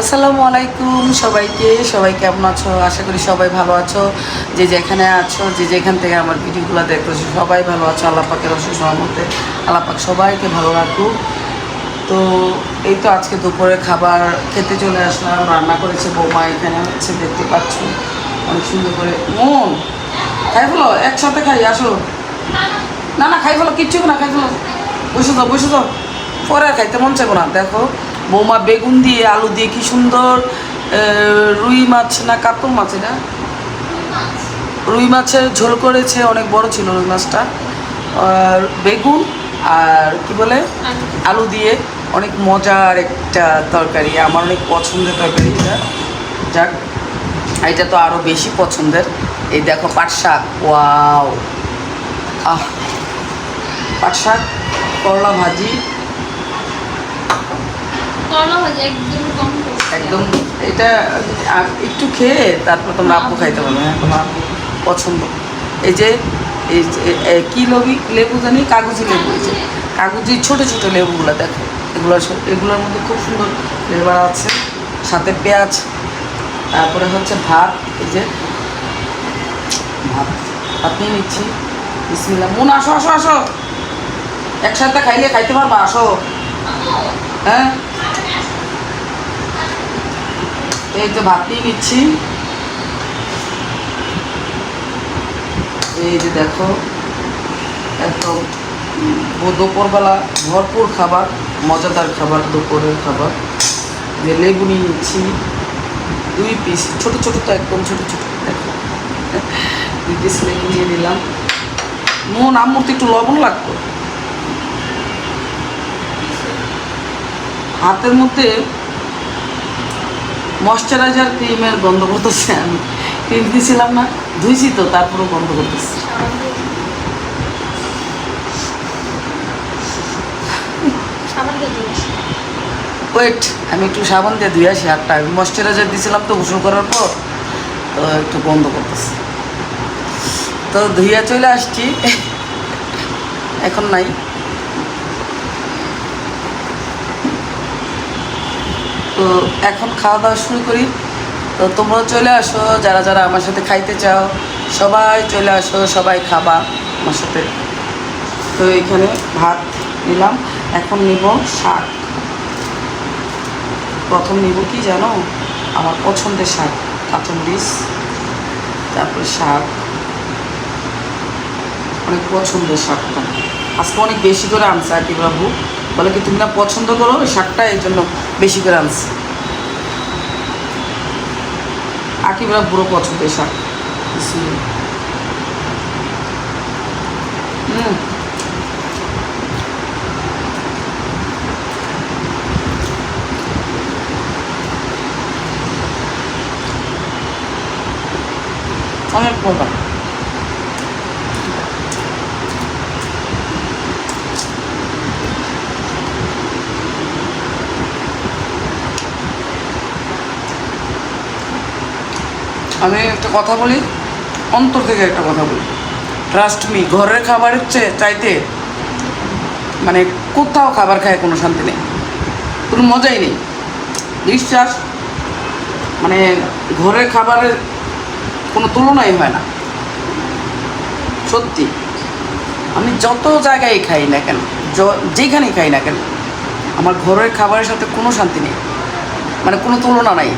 আসসালামু আলাইকুম সবাইকে। সবাই কেমন আছো? আশা করি সবাই ভালো আছো। যে যেখানে আছো, যে যেখান থেকে আমার ভিডিওগুলো দেখতেছো সবাই ভালো আছো। আল্লাহ পাকের অশেষ মধ্যে আল্লাহ সবাইকে ভালো রাখুক। তো এই তো আজকে দুপুরে খাবার খেতে চলে আসলাম। রান্না করেছে বৌমা এখানে হচ্ছে, দেখতে পাচ্ছ। অনেক সুন্দর করে মন খাই ফেলো, একসাথে খাই, আসো। না না, খাই ফেলো, কিচ্ছু না, খাই ফেলো। বসে যাও বসে যাও। পরে খাইতে মন চাইব না। দেখো বৌমা বেগুন দিয়ে আলু দিয়ে কি সুন্দর রুই মাছ না কাতল মাছ এটা? রুই মাছের ঝোল করেছে, অনেক বড় ছিল রুই মাছটা। আর বেগুন আর কি বলে? আলু দিয়ে অনেক মজার একটা তরকারি, আমার অনেক পছন্দের তরকারি এটা। যাক, এটা তো আরও বেশি পছন্দের। এই দেখো পাট শাক, ওয়াও। আহ, পাট শাক, করলা ভাজি। একদম এটা একটু খেয়ে তারপর তোমরা আপু খাইতে পারবে হ্যাঁ তোমার আপু পছন্দ। এই যে এই কী লবি? লেবু জানি কাগজি লেবু এই যে। কাগজি। ছোটো ছোটো লেবুগুলো দেখো এগুলো এগুলোর মধ্যে খুব সুন্দর ফ্লেভার আছে। সাথে পেঁয়াজ তারপরে হচ্ছে ভাত এই যে ভাত ভাত নিয়ে নিচ্ছি। বিসমিল্লাহ। মন আসো আসো আসো। একসাথে খাইলে খাইতে পারবা আসো। হ্যাঁ? এই তো ভাত নিয়ে নিচ্ছি। এই যে দেখো, একদম দুপুরবেলা ভরপুর খাবার, মজাদার খাবার, দুপুরের খাবার। যে লেবু নিয়ে নিচ্ছি, দুই পিস ছোট ছোট তো একদম ছোট ছোট। দেখো দুই পিস লেবু নিয়ে নিলাম। আম্মুর তো একটু লবণ লাগতো। হাতের মধ্যে ময়শ্চারাইজার ক্রিমের গন্ধ করতেছে আমি। ক্রিম দিয়েছিলাম না ধুইছি তো তারপরেও বন্ধ করতেছে। ওয়েট আমি একটু সাবান দিয়ে ধুয়ে আসি হাতটা। আমি ময়শ্চারাইজার দিয়েছিলাম তো গোসল করার পর তো একটু বন্ধ করতেছে। তো ধুইয়া চলে আসছি। এখন নাই। তো এখন খাওয়া দাওয়া শুরু করি। তো তোমরাও চলে আসো, যারা যারা আমার সাথে খাইতে চাও, সবাই চলে আসো, সবাই খাবা আমার সাথে। তো এখানে ভাত নিলাম, এখন নিব শাক। প্রথম নিব কি জানো? আমার পছন্দের শাক কাঁচমরিচ তারপরে শাক। অনেক পছন্দের শাকটা। আজকে অনেক বেশি করে আনছে আর কি বাবু। বলে কি, তুমি না পছন্দ করো? ওই শাকটা এই জন্য বেশি করে আনছে। আকিবরা পুরো পছন্দের বিসমিল্লাহ। হুম। অনেক মজা। আমি একটা কথা বলি, অন্তর থেকে একটা কথা বলি। ট্রাস্ট মি ঘরের খাবারের চেয়ে চাইতে মানে কোথাও খাবার খায় কোনো শান্তি নেই। কোনো মজাই নেই। বিশ্বাস মানে ঘরের খাবারের কোনো তুলনাই হয় না। সত্যি, আমি যত জায়গায় খাই না কেন যেখানেই খাই না কেন, আমার ঘরের খাবারের সাথে কোনো শান্তি নেই। মানে কোনো তুলনা নাই।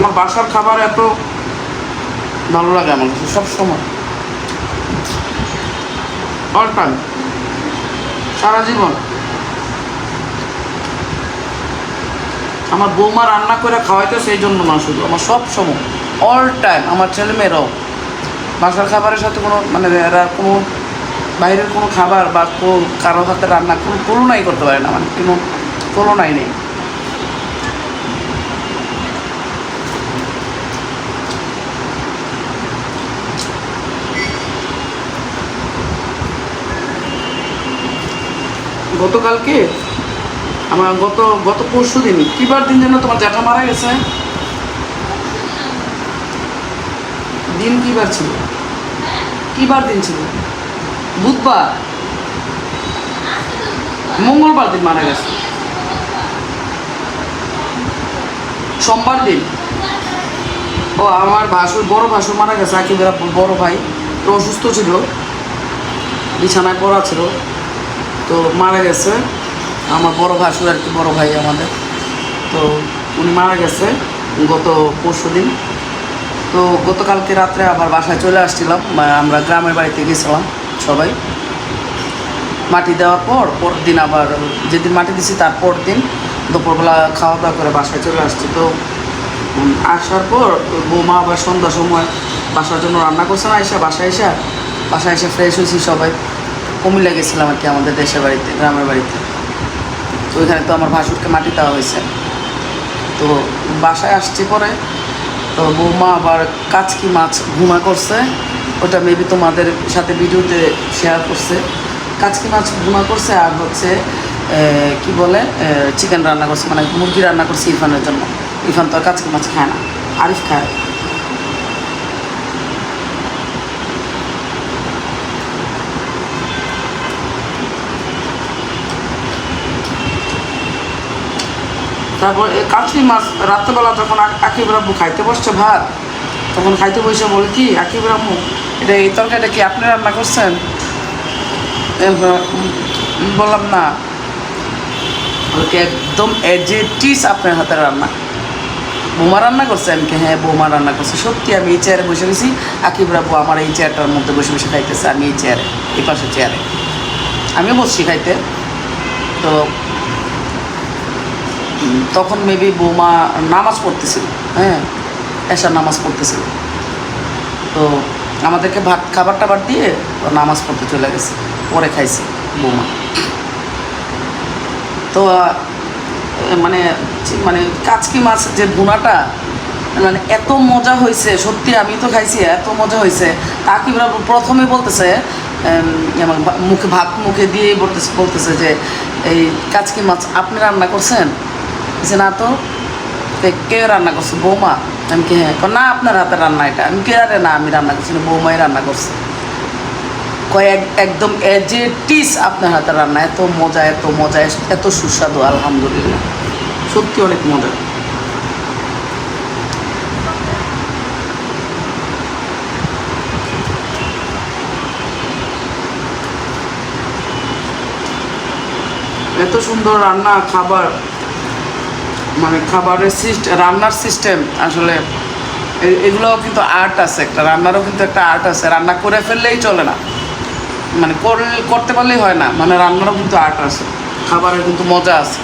আমার বাসার খাবার এত ভালো লাগে আমার কাছে সবসময় অল টাইম সারা জীবন। আমার বৌমা রান্না করে খাওয়াইতে সেই জন্য না শুধু, আমার সব সময় অল টাইম আমার ছেলে মেয়েরাও। বাসার খাবারের সাথে কোনো মানে এরা কোনো, বাইরের কোনো খাবার বা কারও হাতে রান্না কোনো তুলনাই করতে পারে না মানে কোনো তুলনাই নেই। গতকালকে? আমার গত গত পরশু দিন। কিবার দিন যেন তোমার জ্যাঠা মারা গেছে? দিন কিবার ছিল? কিবার দিন ছিল? বুধবার? মঙ্গলবার দিন মারা গেছে। সোমবার দিন? ও, আমার ভাসুর, বড় ভাসুর মারা গেছে আকিবের বড় ভাই। তো অসুস্থ ছিল। বিছানায় পড়া ছিল। তো মারা গেছে। আমার বড় ভাসুর আর কি বড় ভাই আমাদের। তো উনি মারা গেছে গত পরশু দিন। তো গতকালকে রাত্রে আবার বাসায় চলে আসছিলাম। আমরা গ্রামের বাড়িতে গেছিলাম সবাই। মাটি দেওয়ার পর, পরের দিন আবার যেদিন মাটি দিছি তার পর দিন দুপুরবেলা খাওয়া দাওয়া করে বাসায় চলে আসছি। তো আসার পর বৌমা আবার সন্ধ্যার সময় বাসার জন্য রান্না করছে না এসে বাসায় এসে বাসায় এসে ফ্রেশ হয়েছি সবাই। কুমিল্লা গেছিলাম আর কি আমাদের দেশের বাড়িতে, গ্রামের বাড়িতে। তো ওইখানে তো আমার ভাসুরকে মাটি দেওয়া হয়েছে। তো বাসায় আসছি পরে, তো বৌমা আবার কাচকি মাছ ঘুমা করছে। ওটা মেবি তোমাদের সাথে ভিডিওতে শেয়ার করছে। কাচকি মাছ ঘুমা করছে আর হচ্ছে কি বলে চিকেন রান্না করছে মানে মুরগি রান্না করছে ইরফানের জন্য। ইরফান তো আর কাচকি মাছ খায় না, আরিফ খায়। তারপর কাচকি মাছ রাত্রেবেলা যখন আকিব রাব্বু খাইতে বসছে ভাত, তখন খাইতে বসে বলে, কি আকিব রাব্বু, এটা এই তরকারিটা কি আপনি রান্না করছেন? বললাম, না। একদম এজেটিস আপনার হাতে রান্না। বোমা রান্না করছে? আমি হ্যাঁ বোমা রান্না করছে। সত্যি, আমি এই চেয়ারে বসে গেছি আকিব রাব্বু আমার এই চেয়ারটার মধ্যে বসে বসে খাইতেছে, আমি এই চেয়ারে এই পাশে চেয়ারে আমিও বসছি খাইতে। তো তখন মেবি বৌমা নামাজ পড়তেছিল হ্যাঁ? এসার নামাজ পড়তেছিল। তো আমাদেরকে ভাত, খাবার টাবার দিয়ে নামাজ পড়তে চলে গেছে, পরে খাইছে বৌমা। তো মানে মানে কাচকি মাছ যে ভুনাটা মানে এত মজা হয়েছে সত্যি আমি তো খাইছি, এত মজা হয়েছে তাকে প্রথমে বলতেছে মুখে ভাত মুখে দিয়েই বলতেছে বলতেছে যে, এই কাচকি মাছ আপনি রান্না করছেন? যে, না তো কে রান্না করছে, বৌমা। আমি কি হ্যাঁ না, আপনার হাতে রান্না এটা। আমি কে, আরে, না, আমি রান্না করছি না, বৌমাই রান্না করছে। কয়েক একদম এজেটিস আপনার হাতে রান্না। এত মজা এত মজা এত সুস্বাদু, আলহামদুলিল্লাহ। সত্যি অনেক মজা। এত সুন্দর রান্না, খাবার। মানে খাবারের সিস্টেম রান্নার সিস্টেম আসলে এগুলোও কিন্তু আর্ট আছে একটা, রান্নারও কিন্তু একটা আর্ট আছে। রান্না করে ফেললেই চলে না। মানে করতে পারলেই হয় না মানে রান্নারও কিন্তু আর্ট আছে, খাবারের কিন্তু মজা আছে।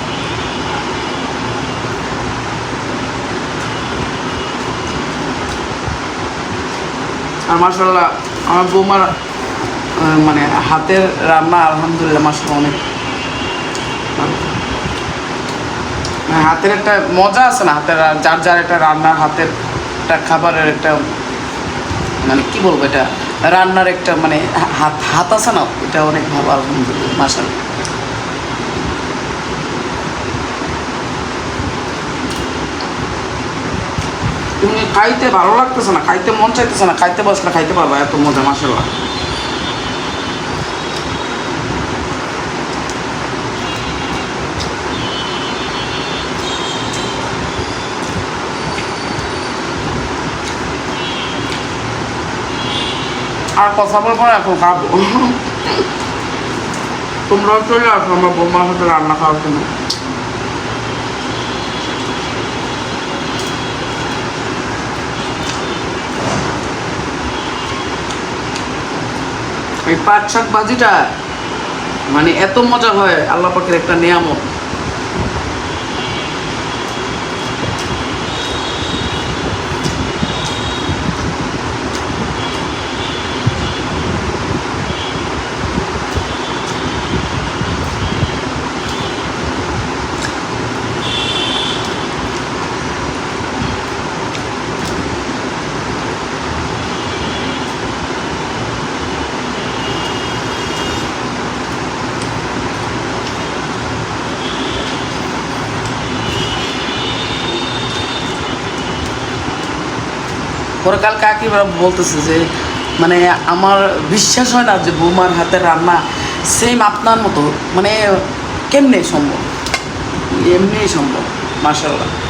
আর মাসাল্লাহ আমার বৌমার মানে হাতের রান্না আলহামদুলিল্লাহ মাসাল্লাহ অনেক ভালো। মানে হাতের একটা মজা আছে না, হাতের যার যার একটা রান্নার হাতের একটা খাবারের একটা মানে কি বলব এটা, রান্নার একটা মানে হাত হাত আছে না, এটা অনেক ভালো, আলহামদুলিল্লাহ মাসাল তুমি খাইতে ভালো লাগতেছে না, খাইতে মন চাইতেছে না, খাইতে বসলে খাইতে পারবা, এত মজা মাসাল্লাহ আর কথা বলব এখন খাব। তোমরাও চলে আসো, আমার বৌমার সাথে রান্না খাওয়ার জন্য। এই পাট শাক ভাজিটা মানে এত মজা হয়, আল্লাহ পাখির একটা নিয়ামত। পরে কালকে বলতেছে যে মানে আমার বিশ্বাস হয় না যে বৌমার হাতের রান্না সেম আপনার মতো মানে কেমনে সম্ভব? এমনি সম্ভব মাসাল্লাহ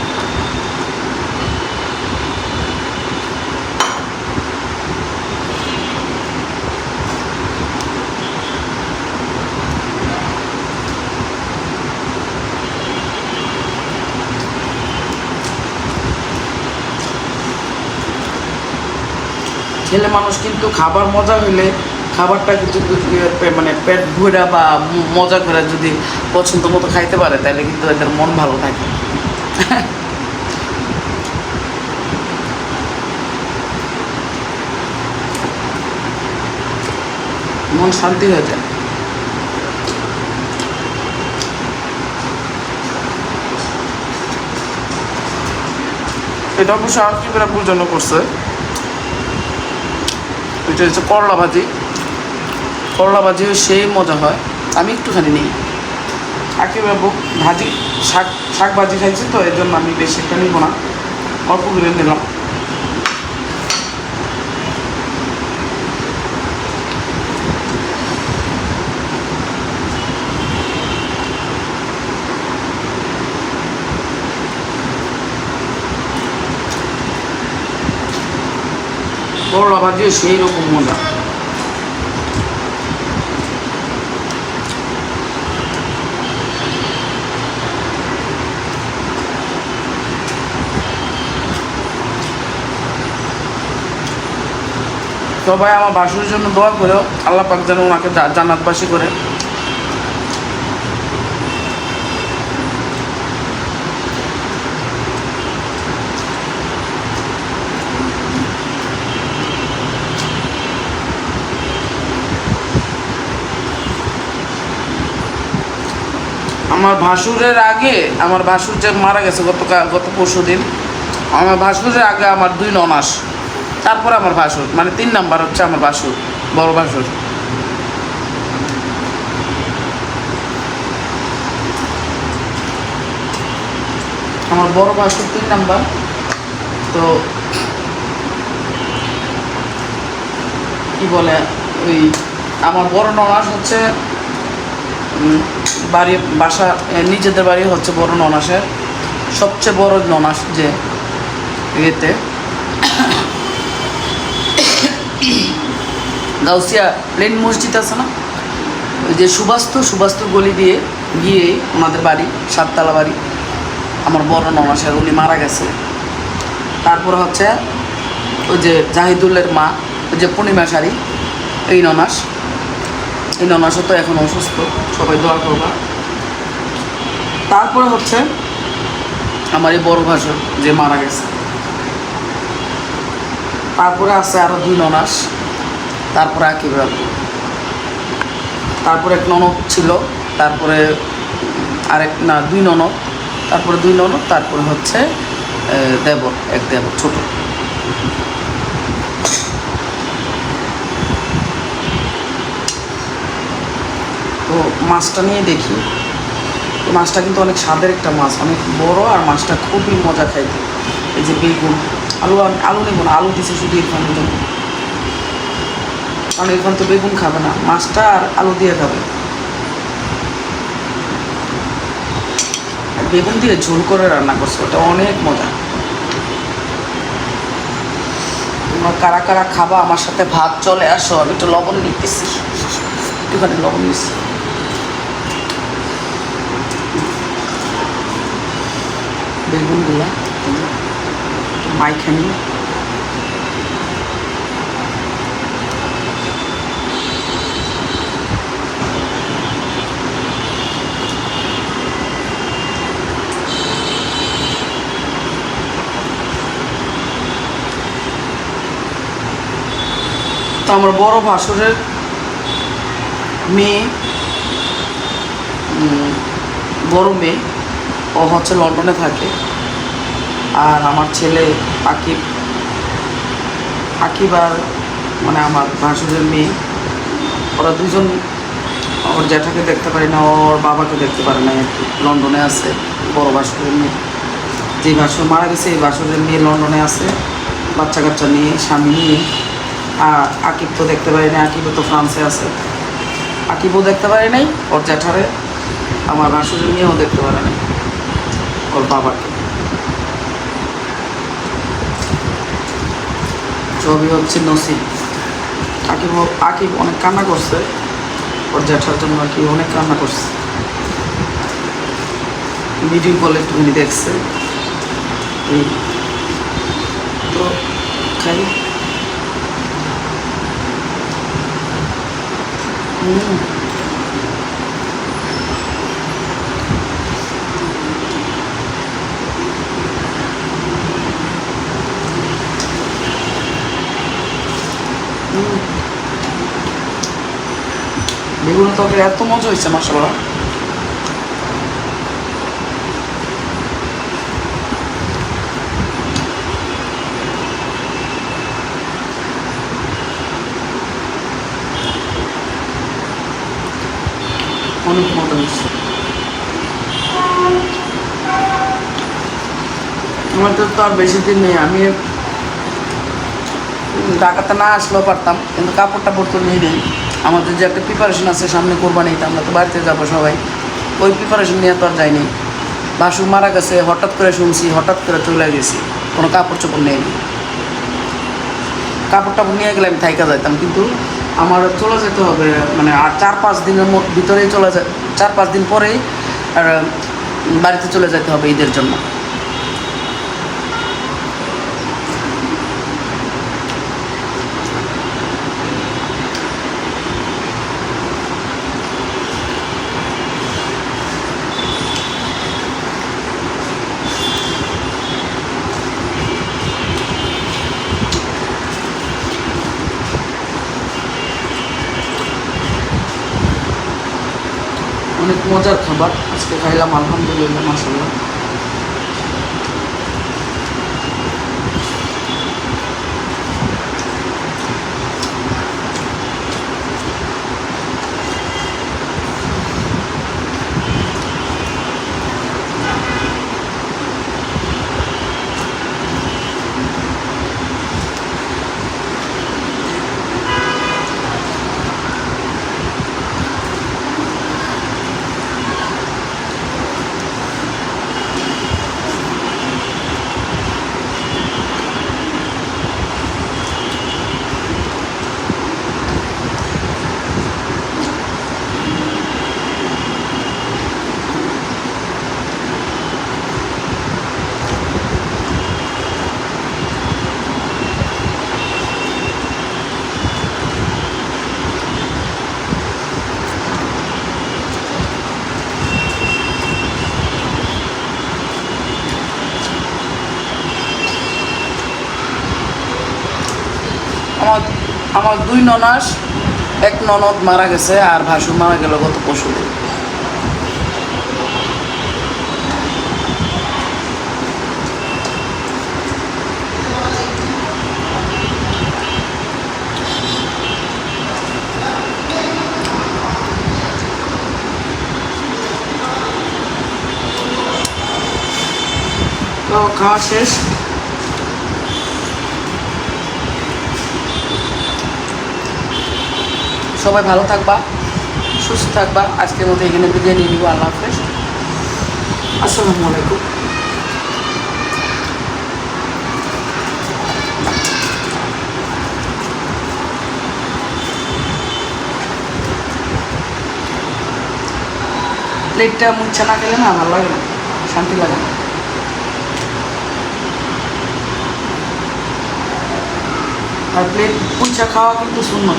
ছেলে মানুষ কিন্তু খাবার মজা হইলে খাবারটা কিন্তু মানে পেট ভরা বা মজা করে যদি পছন্দ মতো খাইতে পারে তাহলে কিন্তু এদের মন ভালো থাকে। মন শান্তি হয়ে যায়। এটা অবশ্য আর কি বেড়া জন্য করছে? এটা হচ্ছে করলা ভাজি। করলা ভাজিও সেই মজা হয়। আমি একটুখানি নিই। বাবু ভাজি, শাক শাক ভাজি খাইছি তো এর জন্য আমি বেশি একটা নিব না। অল্প নিলাম। করলা সেই রকম মজা সবাই আমার বাসুর জন্য দোয়া করো আল্লাহ পাক যেন ওনাকে জান্নাতবাসী করে। আমার ভাসুরের আগে আমার ভাসুর যে মারা গেছে গত গত পরশু দিন, আমার ভাসুরের আগে আমার দুই ননাস তারপর আমার ভাসুর মানে তিন নাম্বার হচ্ছে আমার ভাসুর, বড় ভাসুর। আমার বড় ভাসুর তিন নাম্বার। তো কি বলে, ওই আমার বড় ননাস হচ্ছে বাড়ি, বাসা নিজেদের বাড়ি হচ্ছে বড় ননাসের। সবচেয়ে বড় ননাস যে ইয়েতে। গাউসিয়া প্লেন মসজিদ আছে না? ওই যে সুবাস্তু সুবাস্তু গলি দিয়ে গিয়ে আমাদের বাড়ি, সাততলা বাড়ি। আমার বড় ননাসের, উনি মারা গেছে। তারপর হচ্ছে ওই যে জাহিদুল্লের মা, ওই যে পূর্ণিমা শাড়ি, এই ননাস। এই ননাসও তো এখন অসুস্থ, সবাই দোয়া করবা। তারপরে হচ্ছে আমার এই বড় ভাষণ যে মারা গেছে। তারপরে আছে আরও দুই ননাস, তারপরে আকিব আব্বু তারপরে এক ননদ ছিল, তারপরে আরেক, না, দুই ননদ, তারপরে দুই ননদ, তারপরে হচ্ছে দেবর, এক দেবর, ছোট তো মাছটা নিয়ে দেখি। মাছটা কিন্তু অনেক স্বাদের একটা মাছ, অনেক বড় আর মাছটা খুবই মজা খাইতে। এই যে বেগুন, আলু আলু নেব না, আলু দিছে শুধু ইরফানের জন্য কারণ ইরফান তো বেগুন খাবে না, মাছটা আর আলু দিয়ে খাবে। বেগুন দিয়ে ঝোল করে রান্না করছে, ওটা অনেক মজা। তোমরা কারা কারা খাবা, আমার সাথে ভাত চলে, আসো, আমি একটু লবণ নিতেছি। একটুখানি লবণ নিচ্ছি বেগুনগুলা মাইখানি তো আমার বড় ভাসুরের মেয়ে বড় মেয়ে। ও হচ্ছে লন্ডনে থাকে। আর আমার ছেলে আকিব। আকিব আর মানে আমার ভাসুরের মেয়ে। ওরা দুজন ওর জ্যাঠাকে দেখতে পারি না, ওর বাবাকে দেখতে পারে না লন্ডনে আছে, বড় ভাসুরের মেয়ে। যে ভাসুর মারা গেছে, এই ভাসুরের মেয়ে লন্ডনে আছে বাচ্চা কাচ্চা নিয়ে, স্বামী নিয়ে। আর আকিব তো দেখতে পারি না, আকিবও তো ফ্রান্সে আছে। আকিবও দেখতে পারি নাই, ওর জ্যাঠারে। আমার ভাসুরের মেয়েও দেখতে পারে নাই। ওর বাবাকে ছবি হচ্ছে নসিব। আকিব আকিব অনেক কান্না করছে। ওর জ্যাঠার জন্য কি অনেক কান্না করছে। ভিডিও কলে একটুখানি দেখছে। এই তো খাই। হুম। বেগুনের তরকারি এত মজা হয়েছে মশলা অনেক মজা হয়েছে। আমার তো তো আর বেশি দিন নেই, আমি ঢাকাতে না আসলেও পারতাম, কিন্তু কাপড় টাপড় তো নিয়ে দিই আমাদের যে একটা প্রিপারেশন আছে, সামনে কোরবানিতে আমরা তো বাড়িতে যাব সবাই। ওই প্রিপারেশন নিয়ে তো আর যাইনি। বাসু মারা গেছে, হঠাৎ করে শুনছি, হঠাৎ করে চলে গেছি। কোনো কাপড় চোপড় নেই। কাপড় টাপড় নিয়ে গেলে আমি থাইকা যাইতাম, কিন্তু আমার চলে যেতে হবে মানে আর চার পাঁচ দিনের ভিতরেই চলে যায় চার পাঁচ দিন পরেই, আর, বাড়িতে চলে যেতে হবে ঈদের জন্য অনেক মজার খাবার আজকে খাইলাম আলহামদুলিল্লাহ মাসাল্লাহ আমার আমার দুই ননাস, এক ননদ মারা গেছে আর ভাসু মারা গেল গত পশু তো খাওয়া শেষ। সবাই ভালো থাকবা, সুস্থ থাকবা। আজকের মতো এখানে বিদায় নিয়ে নিব। আল্লাহ হাফেজ। আসসালামু আলাইকুম। প্লেটটা মুচ্ছা না খেলে না ভালো লাগে না। শান্তি লাগে না। আর প্লেট মুচ্ছা খাওয়া কিন্তু শূন্য।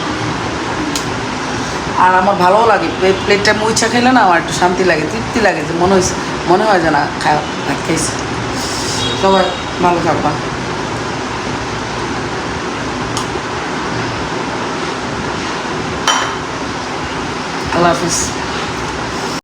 আর আমার ভালোও লাগে। প্লেট প্লেটটা মুইছা খেলে না আমার একটু শান্তি লাগে, তৃপ্তি লাগে যে মনে হয়েছে মনে হয় যে না খাওয়া খেয়েছি সবাই ভালো থাকবা। আল্লাহ হাফিজ।